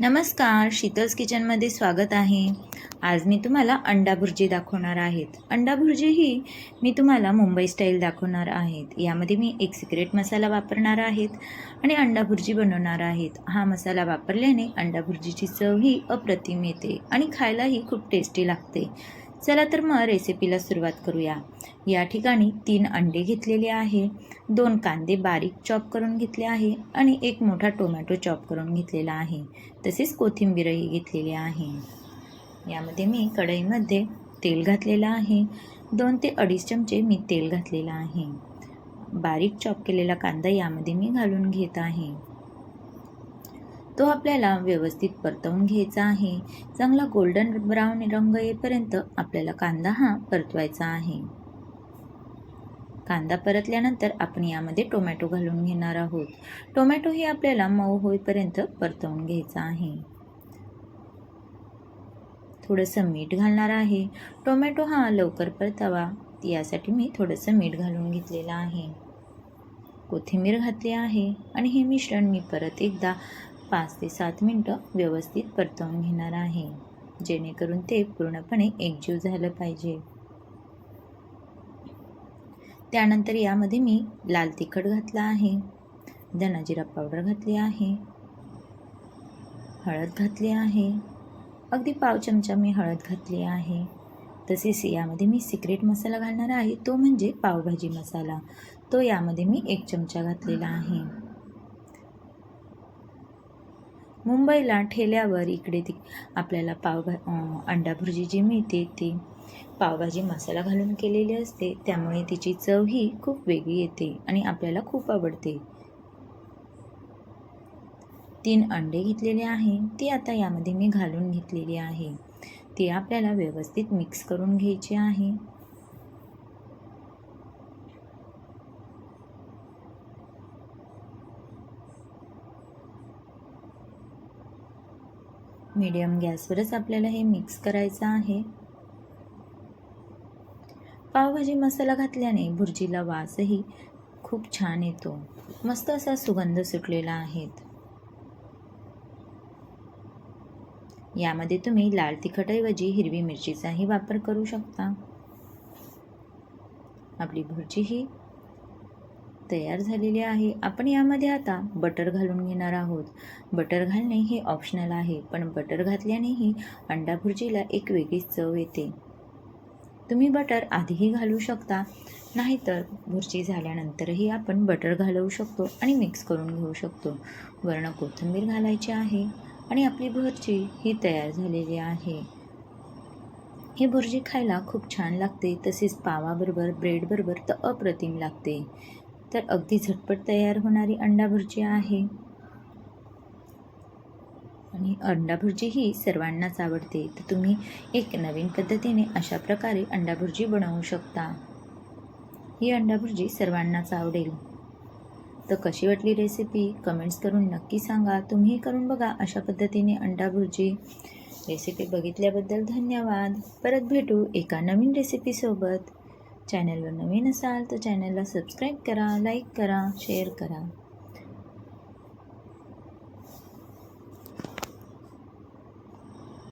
नमस्कार शीतल्स किचनमध्ये स्वागत आहे. आज मी तुम्हाला अंडा भुर्जी दाखवणार आहेत. अंडा भुर्जी ही मी तुम्हाला मुंबई स्टाईल दाखवणार आहेत. यामध्ये मी एक सिक्रेट मसाला वापरणार आहेत आणि अंडा भुर्जी बनवणार आहेत. हा मसाला वापरल्याने अंडा भुर्जीची चव ही अप्रतिम येते आणि खायलाही खूप टेस्टी लागते. चला तर मग रेसिपीला सुरुवात करूया. या ठिकाणी तीन अंडे घेतलेले आहे. दोन कांदे बारीक चॉप करून घेतले आहे आणि एक मोठा टोमॅटो चॉप करून घेतलेला आहे. तसेच कोथिंबीरही घेतलेली आहे. यामध्ये मी कढईमध्ये तेल घातलेलं आहे. दोन ते अडीच चमचे मी तेल घातलेलं आहे. बारीक चॉप केलेला कांदा यामध्ये मी घालून घेत आहे. तो आपल्याला व्यवस्थित परतवून घ्यायचा आहे. चांगला गोल्डन ब्राऊन रंग येईपर्यंत आपल्याला कांदा हा परतवायचा आहे. कांदा परतल्यानंतर आपण यामध्ये टोमॅटो घालून घेणार आहोत. टोमॅटो ही आपल्याला मऊ होईपर्यंत परतवून घ्यायचा आहे. थोडंसं मीठ घालणार आहे. टोमॅटो हा लवकर परतावा यासाठी मी थोडंसं मीठ घालून घेतलेलं आहे. कोथिंबीर घातली आहे आणि हे मिश्रण मी परत एकदा पाच ते सात मिनटं व्यवस्थित परतवून घेणार आहे. जेणेकरून ते पूर्णपणे एकजीव झालं पाहिजे. त्यानंतर यामध्ये मी लाल तिखट घातला आहे धनाजिरा पावडर घातली आहे हळद घातली आहे. अगदी पाव चमचा मी हळद घातली आहे. तसेच यामध्ये मी सिक्रेट मसाला घालणार आहे तो म्हणजे पावभाजी मसाला. तो यामध्ये मी एक चमचा घातलेला आहे. मुंबईला ठेल्यावर इकडे ती आपल्याला पावभा अंडा भुर्जी जी मिळते ती पावभाजी मसाला घालून केलेली असते. त्यामुळे तिची चव ही खूप वेगळी येते आणि आपल्याला खूप आवडते. तीन अंडे घेतलेले आहे. ती आता यामध्ये मी घालून घेतलेली आहे. ती आपल्याला व्यवस्थित मिक्स करून घ्यायची आहे. मीडियम गॅसवरच आपल्याला हे मिक्स करायचं आहे. पावभाजी मसाला घातल्याने भुर्जीला वासही खूप छान येतो. मस्त असा सुगंध सुटलेला आहे. यामध्ये तुम्ही लाल तिखटऐवजी हिरवी मिरचीचाही वापर करू शकता. आपली भुर्जी ही तयार झालेली आहे. आपण यामध्ये आता बटर घालून घेणार आहोत. बटर घालणे हे ऑप्शनल आहे पण बटर घातल्यानेही अंडा भुर्जीला एक वेगळीच चव येते. तुम्ही बटर आधीही घालू शकता नाहीतर भुर्जी झाल्यानंतरही आपण बटर घालवू शकतो आणि मिक्स करून घेऊ शकतो. वर्ण कोथिंबीर घालायची आहे आणि आपली भुर्जी ही तयार झालेली आहे. ही भुर्जी खायला खूप छान लागते तसेच पावाबरोबर ब्रेडबरोबर तर अप्रतिम लागते. तर अगदी झटपट तयार होणारी अंडा भुर्जी आहे. आणि अंडा भुर्जी ही सर्वांनाच आवडते. तर तुम्ही एक नवीन पद्धतीने अशा प्रकारे अंडा भुर्जी बनवू शकता. ही अंडा भुर्जी सर्वांनाच आवडेल. तर कशी वाटली रेसिपी कमेंट्स करून नक्की सांगा. तुम्ही करून बघा अशा पद्धतीने अंडा भुर्जी. रेसिपी बघितल्याबद्दल धन्यवाद. परत भेटू एका नवीन रेसिपीसोबत चॅनलवर नवीन असाल तर चॅनलला सबस्क्राईब करा लाईक करा शेअर करा.